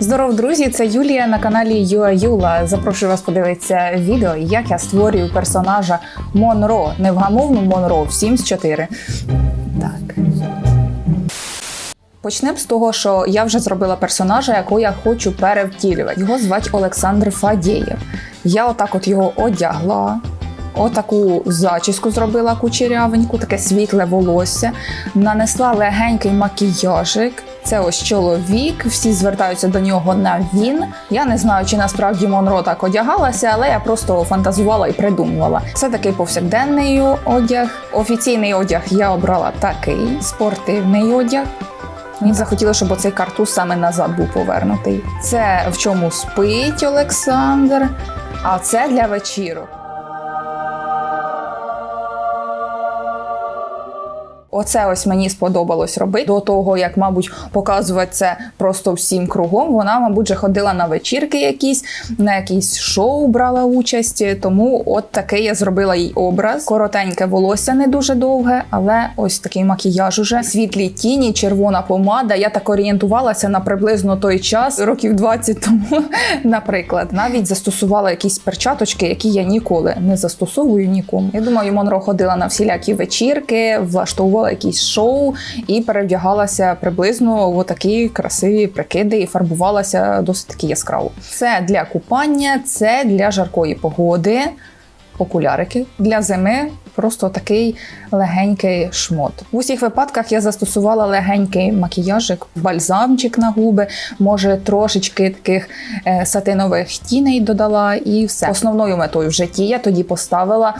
Здоров, друзі! Це Юлія на каналі Юла. Запрошую вас подивитися відео, як я створюю персонажа Монро, невгамовну Монро в Sims 4. Так. Почнемо з того, що я вже зробила персонажа, якого я хочу перевтілювати. Його звати Олександр Фадєєв. Я отак от його одягла. Отаку зачіску зробила кучерявеньку, таке світле волосся, нанесла легенький макіяжик. Це ось чоловік, всі звертаються до нього на він. Я не знаю, чи насправді Монро так одягалася, але я просто фантазувала і придумувала. Це такий повсякденний одяг. Офіційний одяг я обрала такий спортивний одяг. Мені захотілося, щоб оцей картуз саме назад був повернутий. Це в чому спить Олександр, а це для вечірок. Оце ось мені сподобалось робити. До того, як, мабуть, показувати це просто всім кругом. Вона, мабуть, вже ходила на вечірки якісь, на якісь шоу брала участь. Тому от такий я зробила їй образ. Коротеньке волосся не дуже довге, але ось такий макіяж уже. Світлі тіні, червона помада. Я так орієнтувалася на приблизно той час, років 20 тому, наприклад. Навіть застосувала якісь перчаточки, які я ніколи не застосовую нікому. Я думаю, Монро ходила на всілякі вечірки, влаштовувала якісь шоу і перевдягалася приблизно в такі красиві прикиди і фарбувалася досить таки яскраво. Це для купання, це для жаркої погоди. Окулярики для зими просто такий легенький шмот. В усіх випадках я застосувала легенький макіяжик, бальзамчик на губи, може трошечки таких е, сатинових тіней додала, і все. Основною метою в житті я тоді поставила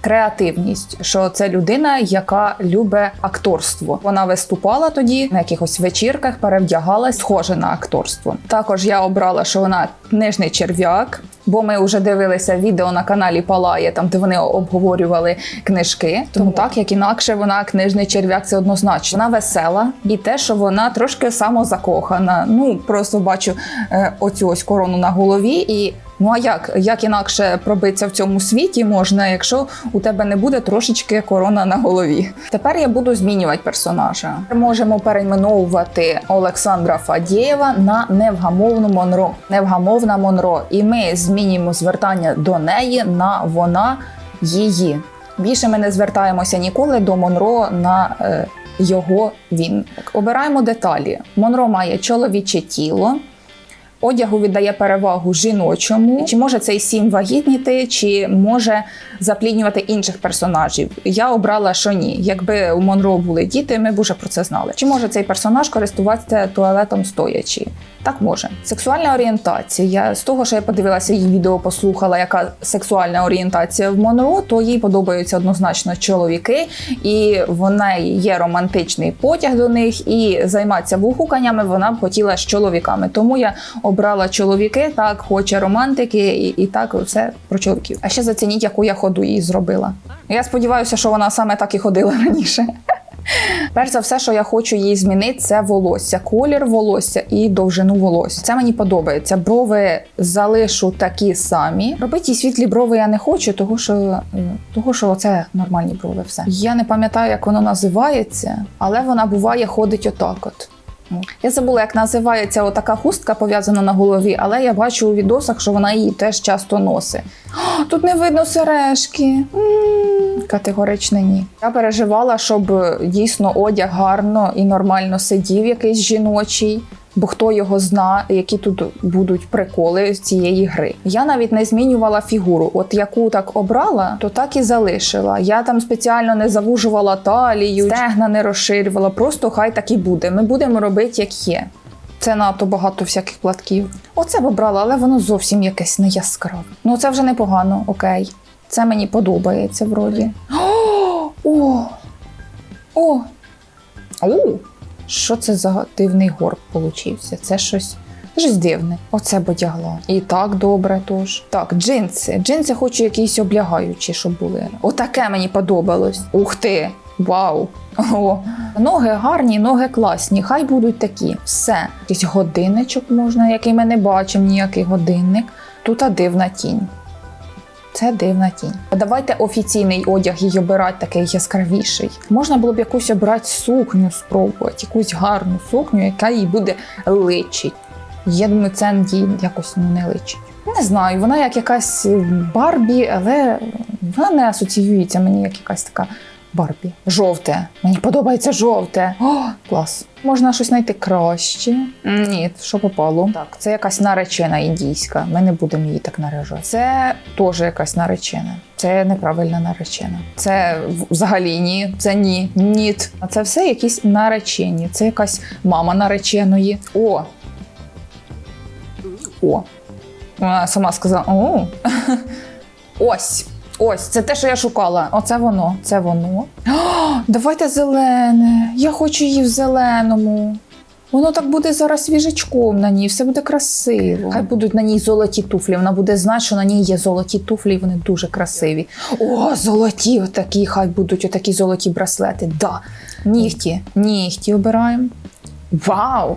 креативність, що це людина, яка любить акторство. Вона виступала тоді на якихось вечірках, перевдягалась, схоже на акторство. Також я обрала, що вона книжний черв'як. Бо ми вже дивилися відео на каналі Палає, там де вони обговорювали книжки. Тому так як інакше вона книжний черв'як, це однозначно. Вона весела, і те, що вона трошки самозакохана. Ну просто бачу е, оцю ось корону на голові і. Ну а як як інакше пробитися в цьому світі можна, якщо у тебе не буде трошечки корона на голові? Тепер я буду змінювати персонажа. Можемо перейменовувати Олександра Фадєєва на невгамовну Монро. Невгамовна Монро. І ми змінюємо звертання до неї на вона її. Більше ми не звертаємося ніколи до Монро на е, його він. Обираємо деталі. Монро має чоловіче тіло. Одягу віддає перевагу жіночому, чи може цей сім вагітніти, чи може запліднювати інших персонажів. Я обрала, що ні. Якби у Монро були діти, ми б уже про це знали. Чи може цей персонаж користуватися туалетом стоячи? Так може. Сексуальна орієнтація. З того, що я подивилася її відео, послухала, яка сексуальна орієнтація в Монро, то їй подобаються однозначно чоловіки, і в неї є романтичний потяг до них, і займатися вухуканнями вона б хотіла з чоловіками. Тому я обрала чоловіки, так хоче романтики, і, і так все про чоловіків. А ще зацініть, яку я ходу їй зробила. Я сподіваюся, що вона саме так і ходила раніше. Перш за все, що я хочу їй змінити, це волосся, колір волосся і довжину волосся. Це мені подобається. Брови залишу такі самі. Робити світлі брови я не хочу, тому що е, того, що це нормальні брови. Все я не пам'ятаю, як воно називається, але вона буває ходить отак. От. Я забула, як називається отака хустка пов'язана на голові, але я бачу у відосах, що вона її теж часто носить. О, тут не видно сережки. М-м-м. Категорично ні. Я переживала, щоб дійсно одяг гарно і нормально сидів, якийсь жіночий. Бо хто його зна, які тут будуть приколи з цієї гри. Я навіть не змінювала фігуру. От яку так обрала, то так і залишила. Я там спеціально не завужувала талію, стегна не розширювала. Просто хай так і буде. Ми будемо робити, як є. Це надто багато всяких платків. Оце б обрала, але воно зовсім якесь не яскраве. Ну це вже непогано, окей. Це мені подобається вроді. О! О! О! Що це за дивний горб получився? Це щось. Щось дивне. Оце бодягло. І так добре тож. Так, джинси. Джинси хочу якісь облягаючі, щоб були. Отаке мені подобалось. Ух ти! Вау! О, ноги гарні, ноги класні. Хай будуть такі. Все. Якийсь годинничок можна, який ми не бачимо, ніякий годинник. Тут дивна тінь. Це дивна тінь. Давайте офіційний одяг її обирати такий яскравіший. Можна було б якусь обрати сукню, спробувати, якусь гарну сукню, яка їй буде личить. Я думаю, це їй якось ну, не личить. Не знаю, вона як якась Барбі, але вона не асоціюється мені як якась така Барбі. Жовте. Мені подобається жовте. О, клас. Можна щось знайти краще. Ні, що попало. Так, це якась наречена індійська. Ми не будемо її так наряжати. Це теж якась наречена. Це неправильна наречена. Це взагалі ні. Це ні. Ніт. А це все якісь наречені. Це якась мама нареченої. О, о. Вона сама сказала: о. Ось. Ось, це те, що я шукала. Оце воно, це воно. О, давайте зелене. Я хочу її в зеленому. Воно так буде зараз свіжачком на ній, все буде красиво. Хай будуть на ній золоті туфлі. Вона буде знати, що на ній є золоті туфлі, і вони дуже красиві. О, золоті, отакі, хай будуть отакі золоті браслети. Да. Нігті, нігті обираємо. Вау!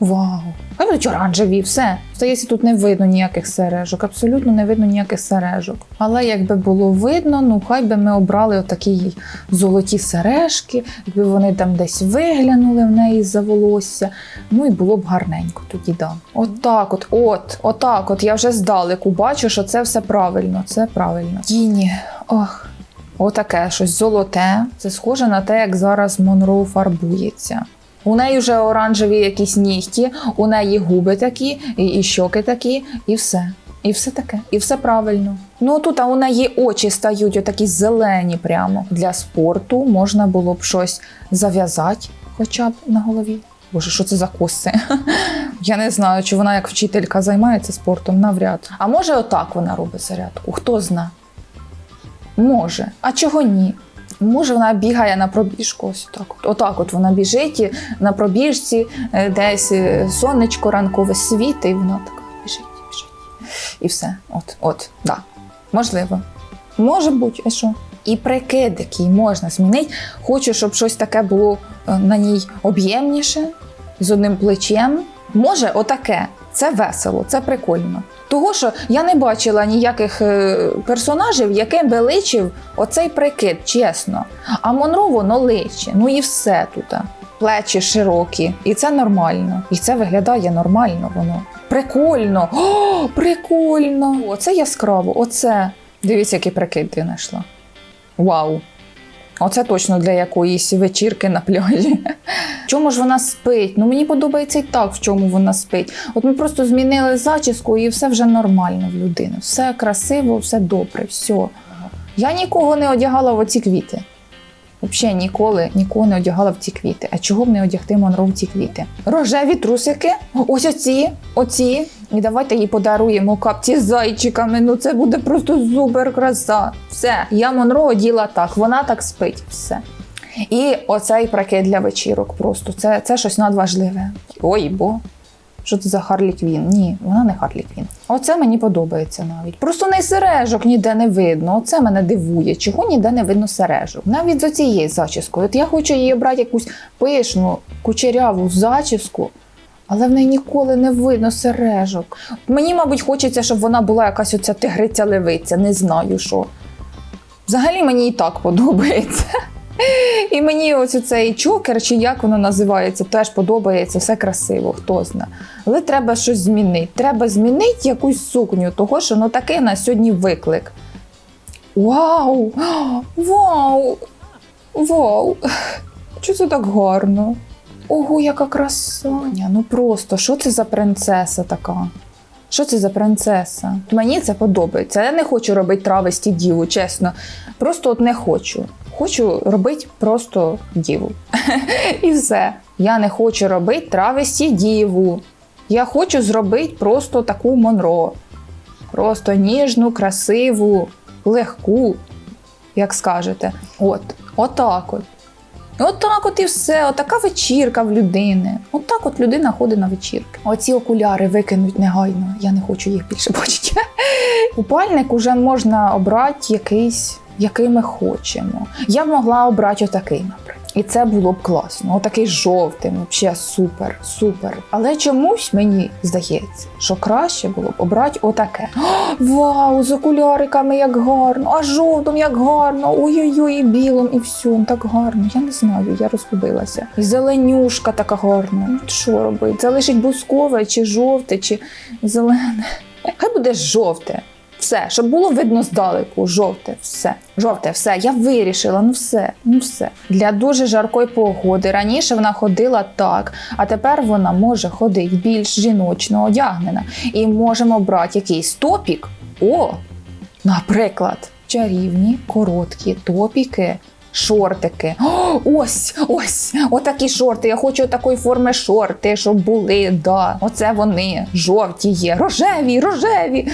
Вау! Хай будуть оранжеві, все. Здається, тут не видно ніяких сережок, абсолютно не видно ніяких сережок. Але якби було видно, ну хай би ми обрали отакі золоті сережки, якби вони там десь виглянули в неї за волосся. Ну і було б гарненько тоді, да. Отак, от, от, отак, от я вже здалеку бачу, що це все правильно. Це правильно. Тіні, ох. Отаке щось золоте. Це схоже на те, як зараз Монроу фарбується. У неї вже оранжеві якісь нігті, у неї губи такі, і, і щоки такі, і все. І все таке, і все правильно. Ну тут а у неї очі стають отакі зелені прямо. Для спорту можна було б щось зав'язати, хоча б на голові. Боже, що це за коси? Я не знаю, чи вона як вчителька займається спортом, навряд. А може, отак вона робить зарядку? Хто зна? Може. А чого ні? Може, вона бігає на пробіжку. Ось так. От. Отак от вона біжить на пробіжці, е, десь е, сонечко ранкове світить, і вона така біжить, біжить. І все. От, от, да. Можливо. Може бути, а що? І прикидик їй можна змінити. Хочу, щоб щось таке було е, на ній об'ємніше, з одним плечем. Може, отаке. Це весело, це прикольно. Того, що я не бачила ніяких е, персонажів, яким би личив оцей прикид, чесно. А Монро воно личе. Ну і все тут. Плечі широкі, і це нормально. І це виглядає нормально воно. Прикольно! О, прикольно! Оце яскраво, оце. Дивіться, який прикид ти знайшла. Вау! Оце точно для якоїсь вечірки на пляжі. Чому ж вона спить? Ну мені подобається і так, в чому вона спить. От ми просто змінили зачіску, і все вже нормально в людини. Все красиво, все добре, все. Я нікого не одягала в оці квіти. Взагалі ніколи нікого не одягала в ці квіти. А чого б не одягти Монро в ці квіти? Рожеві трусики, ось оці, оці. І давайте їй подаруємо капці з зайчиками. Ну це буде просто супер краса. Все, я Монро оділа так, вона так спить. Все. І оцей прикид для вечірок просто. Це, це щось надважливе. Ой, бо. Що це за Харлі Квін? Ні, вона не Харлі Квін. Оце мені подобається навіть. Просто не сережок ніде не видно. Оце мене дивує. Чого ніде не видно сережок? Навіть з оцією зачіскою. От я хочу її обрати якусь пишну, кучеряву зачіску, але в неї ніколи не видно сережок. Мені, мабуть, хочеться, щоб вона була якась оця тигриця левиця, не знаю що. Взагалі мені і так подобається. І мені ось цей чокер, чи як воно називається, теж подобається, все красиво, хто зна. Але треба щось змінити. Треба змінити якусь сукню, того що ну такий на сьогодні виклик. Вау! Вау! Вау! Що це так гарно? Ого, яка красоня! Ну просто, що це за принцеса така? Що це за принцеса? Мені це подобається. Я не хочу робити травесті діву, чесно. Просто от не хочу. Хочу робити просто діву. І все. Я не хочу робити травесті діву. Я хочу зробити просто таку Монро. Просто ніжну, красиву, легку, як скажете. От, отак от. Отак от і все, отака вечірка в людини. Отак от людина ходить на вечірки. Оці окуляри викинуть негайно, я не хочу їх більше бачити. Купальник уже можна обрати якийсь, який ми хочемо. Я б могла обрати отакий, наприклад. І це було б класно. Отакий жовтий, взагалі супер, супер. Але чомусь мені здається, що краще було б обрати отаке. О, вау, з окуляриками як гарно, а жовтим як гарно, ой-ой-ой, і білим, і всьом так гарно. Я не знаю, я розгубилася. І зеленюшка така гарна. Ну, Що робити? Залишить бускове, чи жовте, чи зелене. Хай буде жовте. Все, щоб було видно здалеку, жовте, все. Жовте, все. Я вирішила, ну все, ну все. Для дуже жаркої погоди. Раніше вона ходила так, а тепер вона може ходити більш жіночно одягнена. І можемо брати якийсь топік. О, наприклад, чарівні короткі топіки. Шортики. О, ось, ось, отакі шорти. Я хочу такої форми шорти, щоб були. Да. Оце вони жовті є, рожеві, рожеві.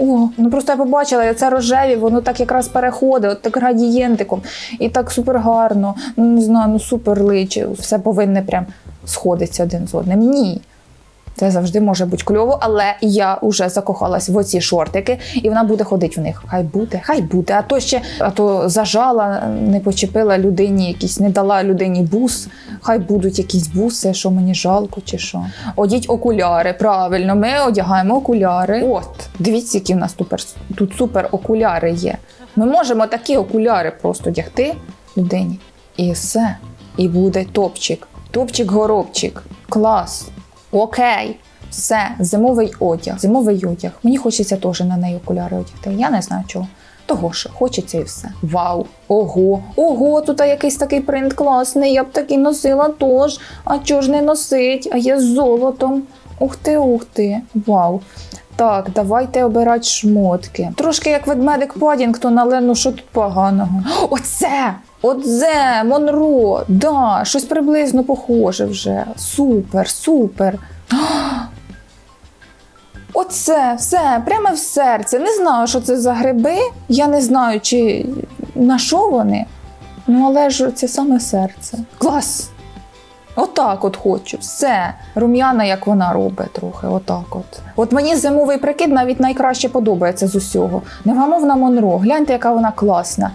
О, ну просто я побачила, це рожеві, воно так якраз переходить, от так градієнтиком. І так супер гарно. Ну не знаю, ну супер личе. Все повинне прям сходитися один з одним. Ні. Це завжди може бути кльово, але я вже закохалась в оці шортики, і вона буде ходити в них. Хай буде, хай буде. А то ще а то зажала, не почепила людині, якісь не дала людині бус. Хай будуть якісь буси, що мені жалко, чи що. Одіть окуляри. Правильно, ми одягаємо окуляри. От, дивіться, які в нас супер, тут супер окуляри є. Ми можемо такі окуляри просто одягти людині. І все. І буде топчик. Топчик-горобчик. Клас. Окей, все, зимовий одяг. Зимовий одяг. Мені хочеться теж на неї окуляри одягти. Я не знаю чого. Того що хочеться і все. Вау! Ого! Ого, тут якийсь такий принт класний. Я б такий носила теж. А чого ж не носить? А є з золотом. Ух ти, ух ти. Вау. Так, давайте обирати шмотки. Трошки як ведмедик Падінгтон, але ну що тут поганого? Оце! Оце, Монро! Да, щось приблизно похоже вже. Супер, супер. Оце, все, прямо в серце. Не знаю, що це за гриби. Я не знаю, чи на що вони. Ну, але ж це саме серце. Клас! Отак от хочу, все. Рум'яна, як вона робить трохи, отак от. От мені зимовий прикид навіть найкраще подобається з усього. Невгамовна Монро, гляньте, яка вона класна.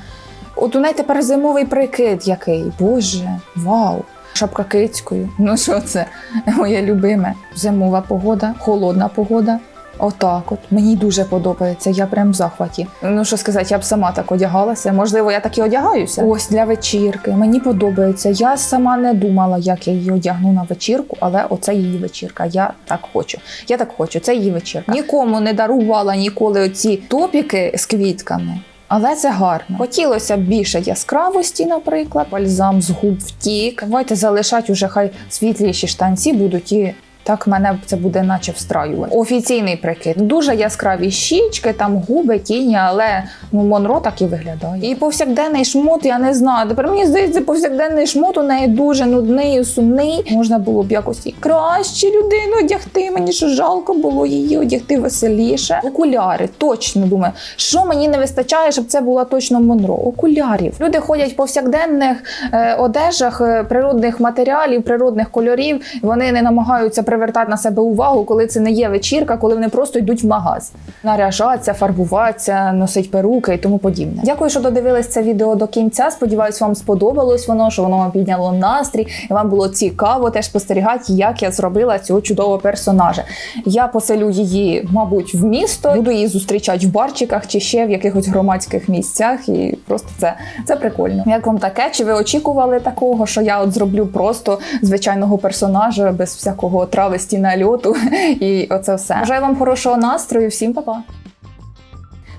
От у неї тепер зимовий прикид який. Боже, вау! Шапка кицькою. Ну що це? Моє любиме. Зимова погода, холодна погода. Отак от. Мені дуже подобається, я прям в захваті. Ну що сказати, я б сама так одягалася. Можливо, я так і одягаюся. Ось для вечірки. Мені подобається. Я сама не думала, як я її одягну на вечірку, але оце її вечірка. Я так хочу. Я так хочу. Це її вечірка. Нікому не дарувала ніколи оці топіки з квітками. Але це гарно. Хотілося б більше яскравості, наприклад, бальзам з губ втік. Давайте залишати уже хай світліші штанці будуть і. Так мене це буде наче встраювати. Офіційний прикид. Дуже яскраві щічки, там губи, тіні, але ну Монро так і виглядає. І повсякденний шмот, я не знаю. Тепер мені здається, повсякденний шмот у неї дуже нудний і сумний. Можна було б якось і краще людину одягти. Мені що жалко було її одягти веселіше. Окуляри, точно думаю, що мені не вистачає, щоб це була точно Монро. Окулярів. Люди ходять в повсякденних е, одежах е, природних матеріалів, природних кольорів. Вони не намагаються привертати на себе увагу, коли це не є вечірка, коли вони просто йдуть в магаз. Наряжатися, фарбуватися, носить перуки і тому подібне. Дякую, що додивились це відео до кінця. Сподіваюсь, вам сподобалось воно, що воно вам підняло настрій, і вам було цікаво теж спостерігати, як я зробила цього чудового персонажа. Я поселю її, мабуть, в місто, буду її зустрічати в барчиках чи ще в якихось громадських місцях. І просто це, це прикольно. Як вам таке? Чи ви очікували такого, що я от зроблю просто звичайного персонажа без всякого травесті нальоту і оце все. Бажаю вам хорошого настрою. Всім па-па!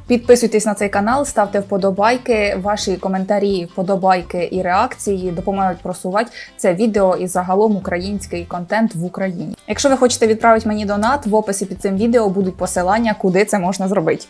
Підписуйтесь на цей канал, ставте вподобайки. Ваші коментарі, вподобайки і реакції допоможуть просувати це відео і загалом український контент в Україні. Якщо ви хочете відправити мені донат, в описі під цим відео будуть посилання, куди це можна зробити.